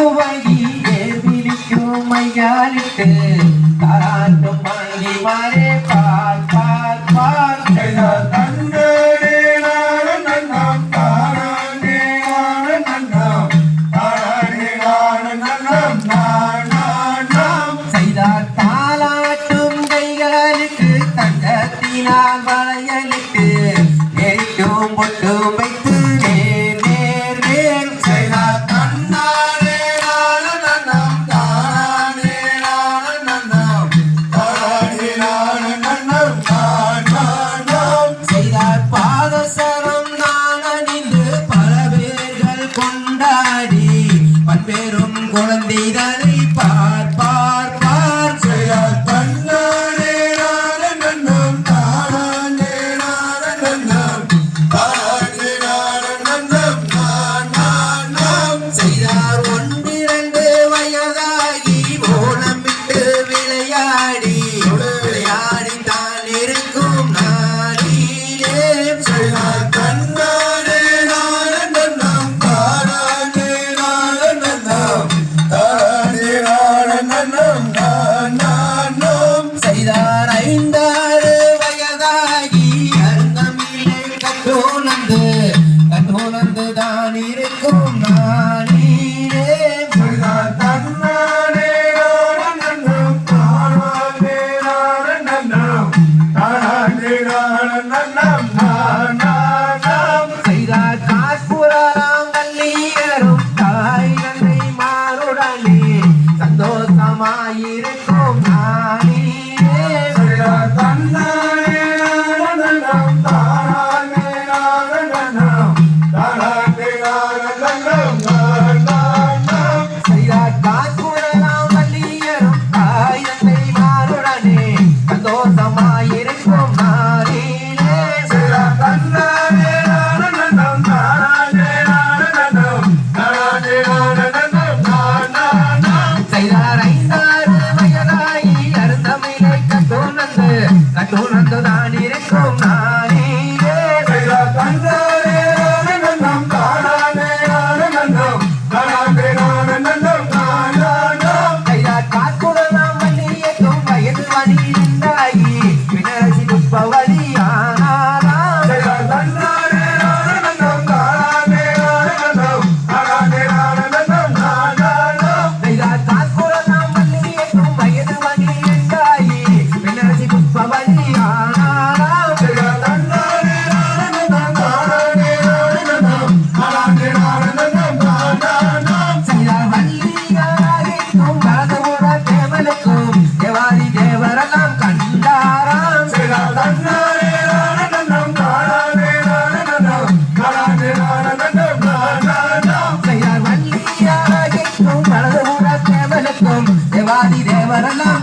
പൂവയിലെ തിരിക്കുമയ്യാലിട്ട് താരാട്ടും വാങ്ങി മാറേ പാൽ പാൽ പാൽ தங்கத்தினால் வளையலிட்டு எரிக்கும் பொட்டு மனிதனை பார் பார் பார். செயல் பண்ணானே நன்னம் தானானே நன்னம். தானே நன்னம் நான் நாம் செய்தார் ஒன்றிரண்டு வயதாகி ஓலமிட்டு விளையாடி விளையாடி தான் இருக்கும் நாடியே செய்தார் நன்னம் நானாம் Hallelujah. தேவாதி தேவரெல்லாம்